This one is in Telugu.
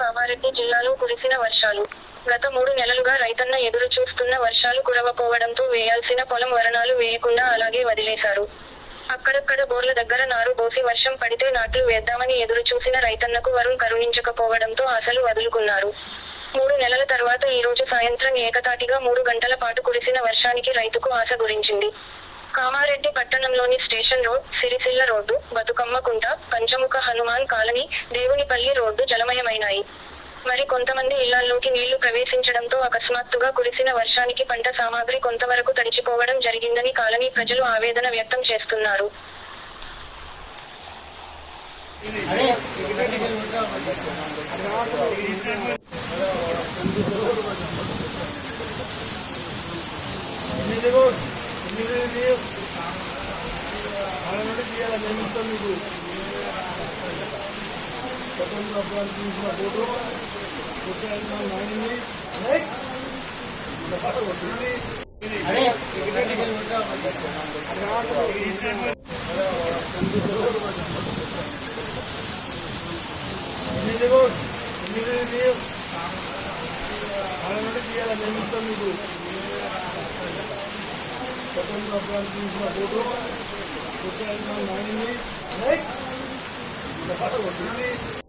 కామారెడ్డి జిల్లాలో కురిసిన వర్షాలు. గత మూడు నెలలుగా రైతన్న ఎదురు చూస్తున్న వర్షాలు కురవపోవడంతో వేయాల్సిన పొలం వరణాలు వేయకుండా అలాగే వదిలేశారు. అక్కడక్కడ బోర్ల దగ్గర నారు పోసి వర్షం పడితే నాట్లు వేద్దామని ఎదురు చూసిన రైతన్నకు వరుణ్ కరుణించకపోవడంతో ఆశలు వదులుకున్నారు. మూడు నెలల తర్వాత ఈ రోజు సాయంత్రం ఏకతాటిగా మూడు గంటల పాటు కురిసిన వర్షానికి రైతుకు ఆశ గురించింది. కామారెడ్డి పట్టణంలోని station road Sircilla road Bathukamma Kunta పంచముఖ పల్లి రోడ్డు జలమయమైనాయి. మరి కొంతమంది ఇళ్ళల్లోకి నీళ్ళు ప్రవేశించడంతో అకస్మాత్తుగా కురిసిన వర్షానికి పంట సామాగ్రి కొంతవరకు తడిచిపోవడం జరిగిందని కాలనీ ప్రజలు ఆవేదన వ్యక్తం చేస్తున్నారు. Second of all, is the photo. Photo in my mind is right. The photo was really. अरे टिकट निकल बंदा बंदा रात को इंटरनेट पर इन्हें देखो इन्हें देखो हमारे मतलब किया था नहीं तो नहीं तो सेकंड ऑफ़ वन की इसमें फ़ोटो फ़ोटो इतना नहीं नहीं right the other one, really.